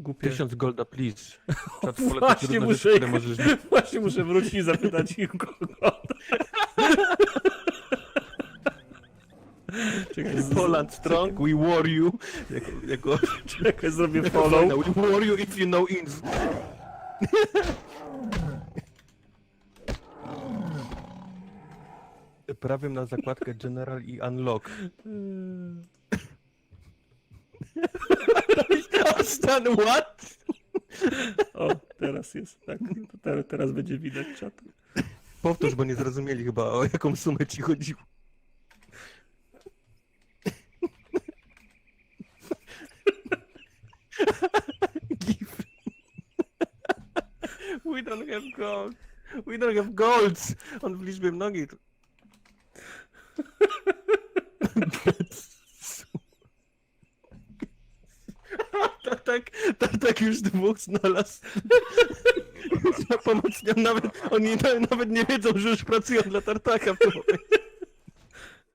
Głupie. Tysiąc golda, please. Czat Właśnie muszę, rzeczy, możesz... właśnie muszę wrócić i zapytać ich. Czekaj, z- Poland strong, we war you. Jako, jako, czekaj, zrobię jako follow. fajna, we war you if you know ins. Prawiam na zakładkę General i Unlock. Stan what? O, teraz jest, tak. To teraz, teraz będzie widać czat. Powtórz, bo nie zrozumieli chyba o jaką sumę ci chodziło. Give. We don't have gold. We don't have golds. On w liczbie mnogiej. to- Tak, tak, tak, tak już dwóch znalazł. Za pomocnią nawet, oni na- nawet nie wiedzą, że już pracują dla Tartaka w tym momencie.